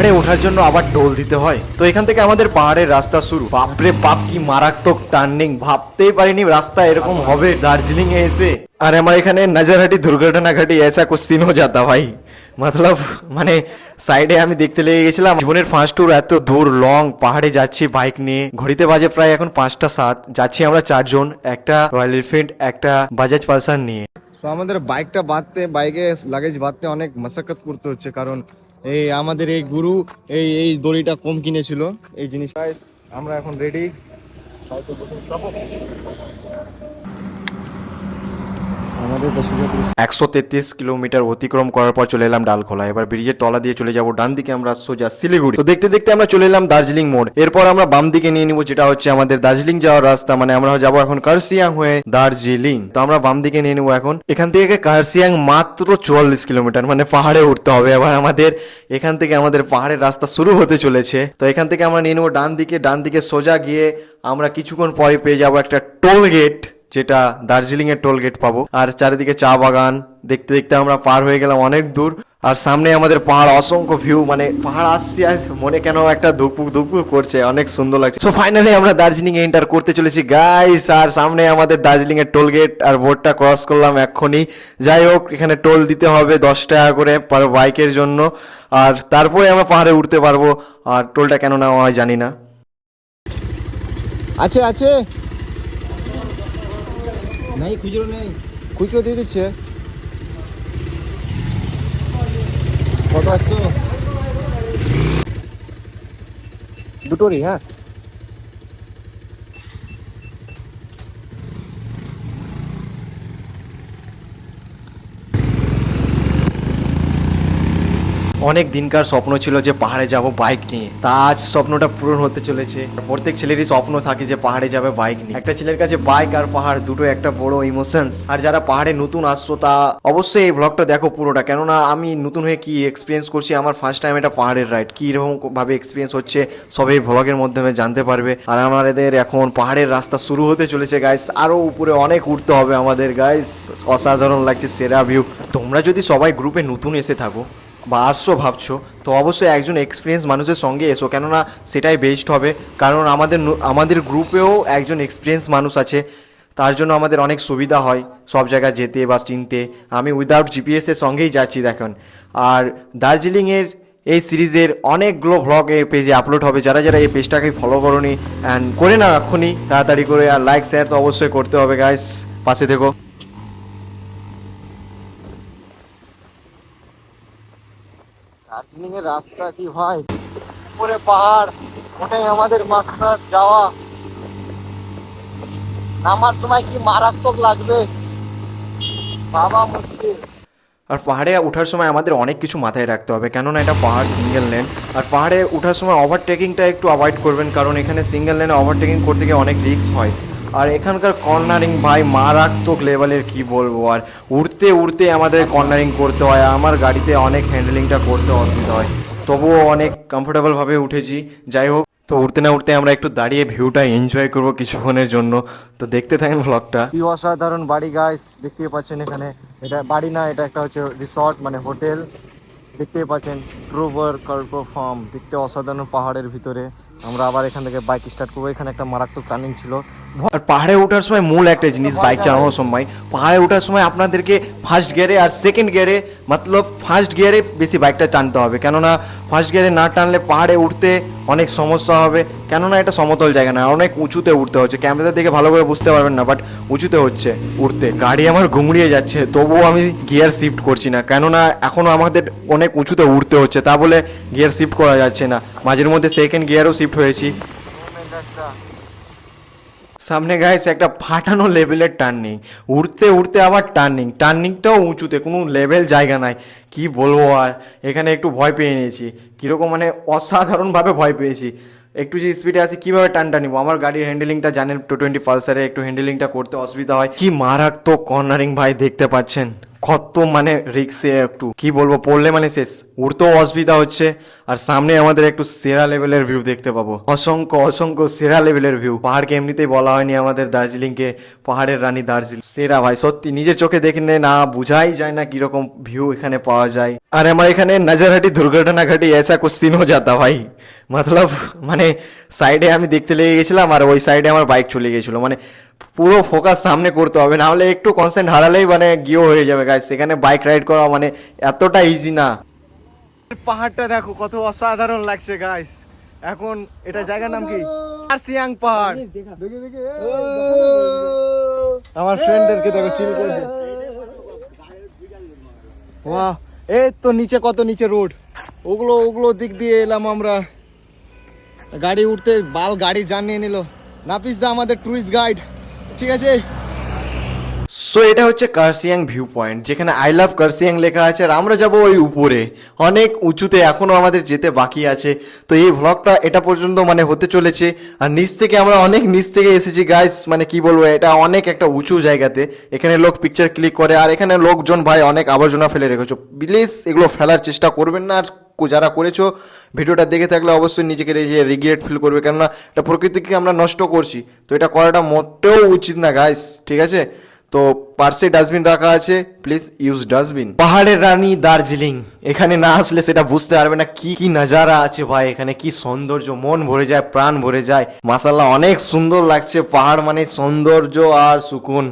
পাহাড়ে ওঠার জন্য আবার টোল দিতে হয়। তো এখান থেকে আমাদের পাহাড়ের রাস্তা শুরু। বাপরে বাপ, কি মারাত্মক টার্নিং ভাবতেই পারিনি রাস্তা এরকম হবে দার্জিলিং এ এসে। আর আমার এখানে নাজারহাটি দুর্ঘটনা ঘাটি এসা কুছ সিন হো যাতা ভাই। মতলব মানে সাইডে আমি দেখতে লেগে গেছিলাম। জীবনের ফার্স্ট ট্যুর এত দূর লং পাহাড়ে যাচ্ছি বাইক নিয়ে। ঘড়িতে বাজে প্রায় এখন পাঁচটা সাত। যাচ্ছি আমরা চারজন, একটা রয়্যাল এনফিল্ড একটা বাজাজ পালসার নিয়ে। তো আমাদের বাইকটা বাঁধতে বাইকে লাগেজ বাঁধতে অনেক মাসাক্কত করতে হচ্ছে। কারণ এই আমাদের এই গুরু এই এই দড়িটা কম কিনেছিল এই জিনিস আমরা এখন রেডি একশো তেত্রিশ কিলোমিটার অতিক্রম করার পর চলে এলাম ডালখোলা। এবার ব্রিজের তলা দিয়ে চলে যাব ডান দিকে আমরা সোজা শিলিগুড়ি। তো দেখতে দেখতে আমরা চলে এলাম দার্জিলিং মোড়। এরপর আমরা বাম দিকে নিয়ে নিব, যেটা হচ্ছে আমাদের দার্জিলিং যাওয়ার রাস্তা। মানে আমরা যাব এখন কার্সিয়াং হয়ে দার্জিলিং। তো আমরা বাম দিকে নিয়ে নিব এখন। এখান থেকে কার্সিয়াং মাত্র চুয়াল্লিশ কিলোমিটার মানে পাহাড়ে উঠতে হবে। এবার আমাদের এখান থেকে আমাদের পাহাড়ের রাস্তা শুরু হতে চলেছে। তো এখান থেকে আমরা নিয়ে নেব ডান দিকে ডান দিকে সোজা গিয়ে আমরা কিছুক্ষণ পরে পেয়ে যাব একটা টোল গেট। যেটা দার্জিলিং এর টোল গেট পাবো। আর চারিদিকে চা বাগান, দেখতে দেখতে আমরা পার হয়ে গেলাম অনেক দূর। আর সামনে আমাদের পাহাড়, অসংখ্য ভিউ মানে পাহাড় আসছি আর মনে কেন একটা ধুকপুক ধুকপুক করছে, অনেক সুন্দর লাগছে। সো ফাইনালি আমরা দার্জিলিং এ এন্টার করতে চলেছি গাইস আর সামনে আমাদের দার্জিলিং এর টোল গেট আর বোর্ডটা ক্রস করলাম এক্ষুনি। যাই হোক, এখানে টোল দিতে হবে দশ টাকা করে পার বাইকের জন্য। আর তারপরে আমরা পাহাড়ে উঠতে পারব। আর টোলটা কেন নেওয়া হয় জানি না। আছে আছে। নাই খুচরো নেই। খুচরো দিয়ে দিচ্ছে? কত একশো দুটোরই হ্যাঁ? অনেক দিনকার স্বপ্ন ছিল যে পাহাড়ে যাব বাইক নিয়ে। তা আজ স্বপ্নটা পূরণ হতে চলেছে। প্রত্যেক ছেলেরই স্বপ্ন থাকে যে পাহাড়ে যাবে বাইক নিয়ে। একটা ছেলের কাছে বাইক আর পাহাড় দুটো একটা বড় ইমোশনস আর যারা পাহাড়ে নতুন আসছো, তা অবশ্যই এই ব্লগটা দেখো পুরোটা। কেননা আমি নতুন হয়ে কি এক্সপিরিয়েন্স করছি, আমার ফার্স্ট টাইম এটা পাহাড়ের রাইড কি রকম ভাবে এক্সপিরিয়েন্স হচ্ছে সব এই ভ্লগের মাধ্যমে জানতে পারবে। আর আমাদের এখন পাহাড়ের রাস্তা শুরু হতে চলেছে গাইস আরও উপরে অনেক উঠতে হবে আমাদের গাইস অসাধারণ লাগছে সেরা ভিউ তোমরা যদি সবাই গ্রুপে নতুন এসে থাকো বা আসছো ভাবছ, তো অবশ্যই একজন এক্সপিরিয়েন্স মানুষের সঙ্গে এসো। কেননা সেটাই বেস্ট হবে। কারণ আমাদের আমাদের গ্রুপেও একজন এক্সপিরিয়েন্স মানুষ আছে। তার জন্য আমাদের অনেক সুবিধা হয় সব জায়গায় যেতে বা চিনতে। আমি উইদাউট জিপিএসের সঙ্গেই যাচ্ছি দেখুন। আর দার্জিলিংয়ের এই সিরিজের অনেকগুলো ভ্লগ এই পেজে আপলোড হবে। যারা যারা এই পেজটাকে ফলো করনি অ্যান্ড করে না এখনই, তাড়াতাড়ি করে আর লাইক শেয়ার তো অবশ্যই করতে হবে গাইস পাশে থেকো। দার্জিলিং এর রাস্তা কি ভাই? উপরে পাহাড়, ওটাই আমাদের মাস্টার যাওয়া। নামার সময় কি মারাত্মক লাগবে? বাবা মুশকিল। আর পাহাড়ে ওঠার সময় আমাদের অনেক কিছু মাথায় রাখতে হবে, কেননা এটা পাহাড় সিঙ্গেল লেন আর পাহাড়ে ওঠার সময় ওভারটেকিংটা একটু অ্যাভয়েড করবেন, কারণ এখানে সিঙ্গেল লেনে ওভারটেকিং করতে গিয়ে অনেক রিস্ক হয়। আর এখানকার কর্নারিং ভাই মারাত্মক লেভেলের কি বলব? আর উড়তে উড়তে আমাদের কর্নারিং করতে হয়, আমার গাড়িতে অনেক হ্যান্ডেলিংটা করতে অসুবিধা হয়। তবুও অনেক কমফোর্টেবলভাবে উঠেছি। যাই হোক, তো উঠতে না উঠতে আমরা একটু দাঁড়িয়ে ভিউটা এনজয় করব কিছুক্ষণের জন্য। তো দেখতে থাকেন ব্লগটা কি অসাধারণ বাড়ি গাইস দেখতে পাচ্ছেন এখানে। এটা বাড়ি না, এটা একটা হচ্ছে রিসর্ট মানে হোটেল দেখতে পাচ্ছেন ট্রুভার কল্প ফার্ম দেখতে অসাধারণ পাহাড়ের ভিতরে। আমরা আবার এখান থেকে বাইক স্টার্ট করব। এখানে একটা মারাত্মক টার্নিং ছিল। আর পাহাড়ে ওঠার সময় মূল একটা জিনিস বাইক চালানোর সময়। পাহাড়ে ওঠার সময় আপনাদেরকে ফার্স্ট গিয়ারে আর সেকেন্ড গিয়ারে মতলব ফার্স্ট গিয়ারে বেশি বাইকটা টানতে হবে। কেননা ফার্স্ট গিয়ারে না টানলে পাহাড়ে উঠতে অনেক সমস্যা হবে। কেননা এটা সমতল জায়গা না অনেক উঁচুতে উঠতে হচ্ছে। ক্যামেরাতে দেখে ভালো করে বুঝতে পারবেন না বাট উঁচুতে হচ্ছে উঠতে। গাড়ি আমার ঘুমড়িয়ে যাচ্ছে তবুও আমি গিয়ার শিফট করছি না। কেননা এখনও আমাদের অনেক উঁচুতে উঠতে হচ্ছে তা বলে গিয়ার শিফট করা যাচ্ছে না। মাঝের মধ্যে সেকেন্ড গিয়ারও শিফট হয়েছি। সামনে গাইস একটা ফাটানো লেভেলের টার্নিং উঠতে উঠতে আবার টার্নিং টার্নিংটাও উঁচুতে, কোনো লেভেল জায়গা নাই। কি বলব আর? এখানে একটু ভয় পেয়ে নিয়েছি। কীরকম মানে অসাধারণভাবে ভয় পেয়েছি। একটু যে স্পিডে আসি কীভাবে টানটা নিবো? আমার গাড়ির হ্যান্ডেলিংটা জানেন টু টোয়েন্টি পালসারে একটু হ্যান্ডেলিংটা করতে অসুবিধা হয়। কি মারাত্মক কর্নারিং ভাই, দেখতে পাচ্ছেন? কত মানে রিক্সে একটু, কি বলব, পড়লে মানে শেষ। উঠতেও অসুবিধা হচ্ছে, আর সামনে আমাদের একটু সেরা লেভেলের ভিউ দেখতে পাবো। অসংখ্য অসংখ্য সেরা লেভেলের ভিউ পাহাড়কে এমনিতেই বলা হয়নি আমাদের দার্জিলিংকে, পাহাড়ের রানী দার্জিলিং। সেরা ভাই, সত্যি, নিজের চোখে দেখলে না বুঝাই যায় না কীরকম ভিউ এখানে পাওয়া যায়। আর আমার এখানে নজরহাটি দুর্ঘটনা ঘটি এসা কুছ সিন যাতা ভাই। মতলব মানে সাইডে আমি দেখতে লেগে গেছিলাম, আর ওই সাইডে আমার বাইক চলে গেছিল। মানে পুরো ফোকাস সামনে করতে হবে না হলে একটু কনসেন্ট হারালেই মানে গিয়েও হয়ে যাবে গাইস সেখানে বাইক রাইড করা মানে এতটা ইজি না। পাহাড়টা দেখো কত অসাধারণ লাগছে গাইস এখন এটা জায়গার নাম কি? সিয়াং পাহাড়। আমার ফ্রেন্ডদেরকে দেখো চিল করছে বাহ এই তো নিচে কত নিচে রোড ওগুলো ওগুলো দিক দিয়ে এলাম আমরা। গাড়ি উঠতে বাল গাড়ি জানিয়ে নিল। নাপিস দা আমাদের টুরিস্ট গাইড ঠিক আছে? সো এটা হচ্ছে কার্সিয়াং ভিউ পয়েন্ট যেখানে আই লাভ কার্সিয়াং লেখা আছে আর আমরা যাব ওই উপরে। অনেক উঁচুতে এখনও আমাদের যেতে বাকি আছে। তো এই ভ্লগটা এটা পর্যন্ত মানে হতে চলেছে। আর নিচ থেকে আমরা অনেক নিচ থেকে এসেছি গাইস মানে কি বলব, এটা অনেক একটা উঁচু জায়গাতে। এখানে লোক পিকচার ক্লিক করে, আর এখানে লোকজন ভাই অনেক আবর্জনা ফেলে রেখেছো। প্লিজ এগুলো ফেলার চেষ্টা করবেন না, আর যারা করেছ, ভিডিওটা দেখে থাকলে অবশ্যই নিজেকে রিগ্রেট ফিল করবে। কেননা, এটা প্রকৃতিকে আমরা নষ্ট করছি। তো এটা করাটা মোটেও উচিত না গাইস ঠিক আছে? তো পার্সে ডাস্টবিন রাখা আছে প্লিজ ইউজ ডাস্টবিন। পাহাড়ের রানী দার্জিলিং, এখানে না আসলে সেটা বুঝতে পারবে না কি কি নাজারা আছে ভাই, এখানে কি সৌন্দর্য, মন ভরে যায়, প্রাণ ভরে যায়। মাসাল্লাহ অনেক সুন্দর লাগছে, পাহাড় মানে সৌন্দর্য আর সুকুন।